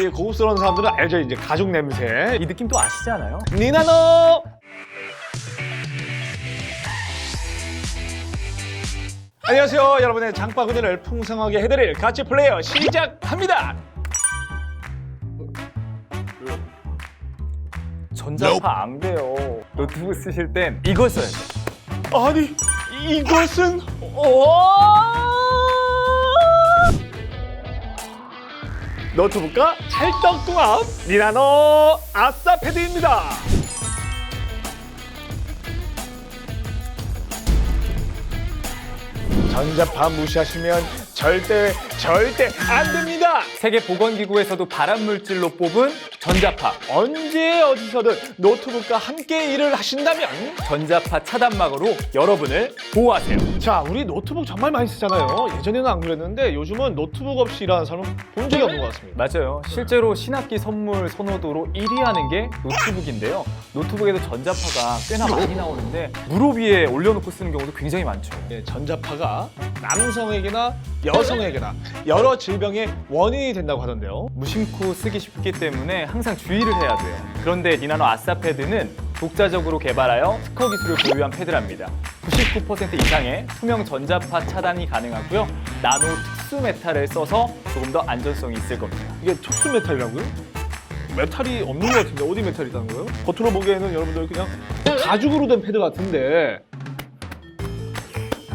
이 고급스러운 사람들은 알죠 이제 가죽 냄새 이 느낌 또 아시지 않아요? 니나노 안녕하세요 여러분의 장바구니를 풍성하게 해드릴 가치 플레이어 시작합니다 전자파 안 돼요. 노트북 쓰실 땐 이걸 써야 돼요. 아니 이것은 어? 노트북과 찰떡궁합 니나노 아싸 패드입니다. 전자파 무시하시면 절대 절대 안 됩니다 세계 보건기구에서도 발암 물질로 뽑은 전자파. 언제 어디서든 노트북과 함께 일을 하신다면 전자파 차단막으로 여러분을 보호하세요. 자 우리 노트북 정말 많이 쓰잖아요 예전에는 안 그랬는데 요즘은 노트북 없이 일하는 사람은 본 적이 없는 것 같습니다 맞아요. 실제로 신학기 선물 선호도로 1위 하는 게 노트북인데요. 노트북에도 전자파가 꽤나 많이 나오는데 무릎 위에 올려놓고 쓰는 경우도 굉장히 많죠. 예, 전자파가 남성에게나 여성에게나 여러 질병의 원인이 된다고 하던데요 무심코 쓰기 쉽기 때문에 항상 주의를 해야 돼요. 그런데 니나노 아싸 패드는 독자적으로 개발하여 특허 기술을 보유한 패드랍니다. 99% 이상의 투명 전자파 차단이 가능하고요. 나노 특수 메탈을 써서 조금 더 안전성이 있을 겁니다. 이게 특수 메탈이라고요? 메탈이 없는 것 같은데 어디 메탈이 있다는 거예요? 겉으로 보기에는 여러분들 그냥 가죽으로 된 패드 같은데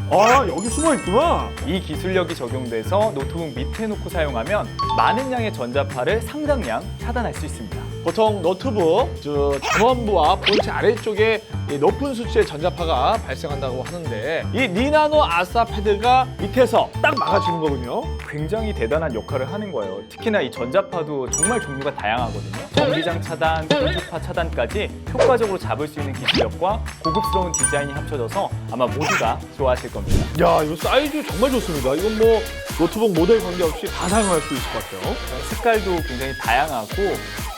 아 여기 숨어 있구나 이 기술력이 적용돼서 노트북 밑에 놓고 사용하면 많은 양의 전자파를 상당량 차단할 수 있습니다. 보통 노트북 저 전원부와 본체 아래쪽에 이 높은 수치의 전자파가 발생한다고 하는데 이 니나노 아싸 패드가 밑에서 딱 막아주는 거군요. 굉장히 대단한 역할을 하는 거예요. 특히나 이 전자파도 정말 종류가 다양하거든요. 전기장 차단, 전자파 차단까지 효과적으로 잡을 수 있는 기술력과 고급스러운 디자인이 합쳐져서 아마 모두가 좋아하실 겁니다. 야 이거 사이즈 정말 좋습니다. 이건 뭐 노트북 모델 관계없이 다 사용할 수 있을 것 같아요. 색깔도 굉장히 다양하고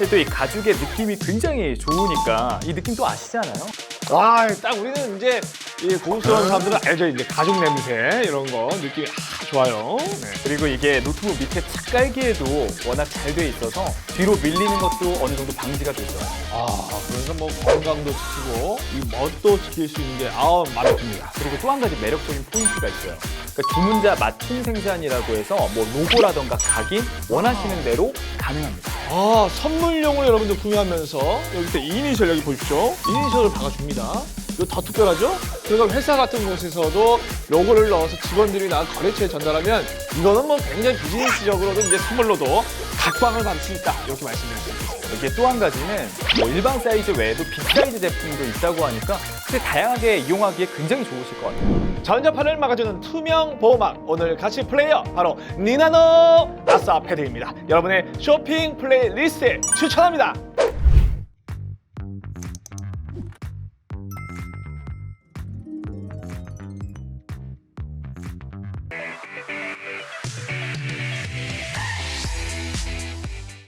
또 이 가죽의 느낌이 굉장히 좋으니까 이 느낌 또 아시지 않아요? 아, 딱 우리는 이제 이 고급스러운 사람들은 알죠. 이제 가죽 냄새 이런 거 느낌이 아 좋아요. 네. 그리고 이게 노트북 밑에 착 깔기에도 워낙 잘 돼 있어서 뒤로 밀리는 것도 어느 정도 방지가 되죠. 아, 그래서 뭐 건강도 지키고 이 멋도 지킬 수 있는 게 아, 마음에 듭니다. 그리고 또 한 가지 매력적인 포인트가 있어요. 그러니까 주문자 맞춤 생산이라고 해서 뭐 로고라던가 각인 원하시는 대로 가능합니다. 아, 선물용으로 여러분들 구매하면서 여기 또 이니셜 여기 보십시오. 이니셜을 박아줍니다. 이거 더 특별하죠? 그러니까 회사 같은 곳에서도 로고를 넣어서 직원들이나 거래처에 전달하면 이거는 뭐 굉장히 비즈니스적으로도 이제 선물로도 각광을 수 있다. 이렇게 말씀드릴 수 있습니다. 이게 또 한 가지는 뭐 일반 사이즈 외에도 빅 사이즈 제품도 있다고 하니까 근데 다양하게 이용하기에 굉장히 좋으실 것 같아요. 전자파를 막아주는 투명 보호막 오늘 같이 플레이어 바로 니나노 아싸 패드입니다 여러분의 쇼핑 플레이리스트에 추천합니다